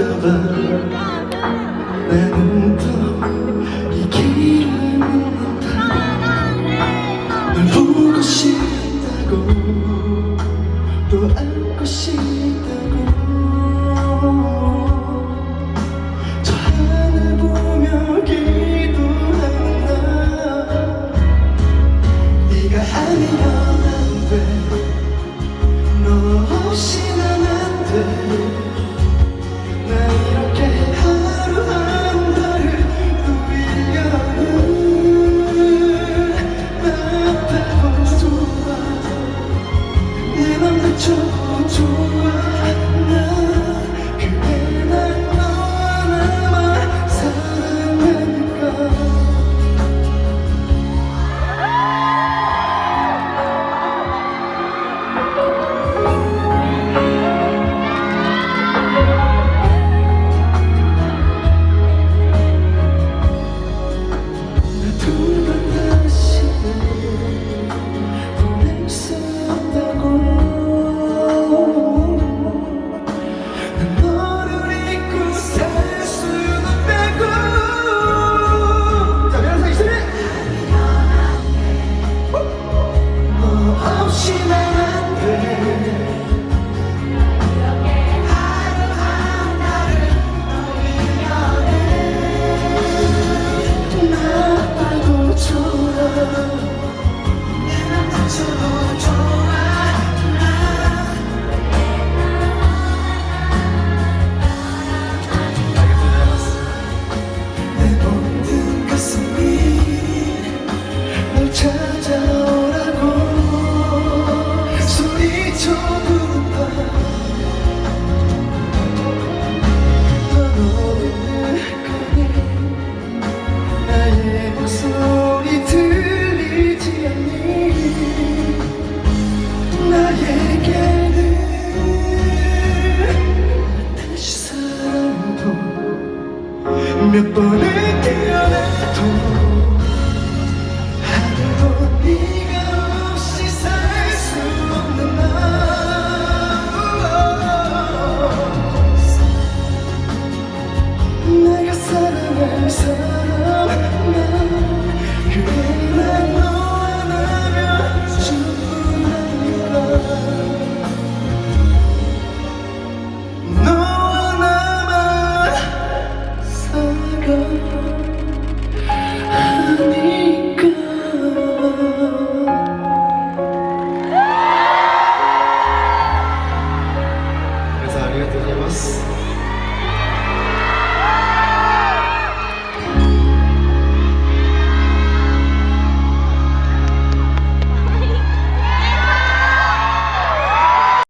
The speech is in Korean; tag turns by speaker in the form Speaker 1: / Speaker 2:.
Speaker 1: 잡아 내 눈도 이 길을 묻는다 널 보고 싶다고. 또 안고 싶다고. 몇 번을 깨어나도 하루도 네가 없이 살 수 없는 마음 내가 사랑할 사람 Deus.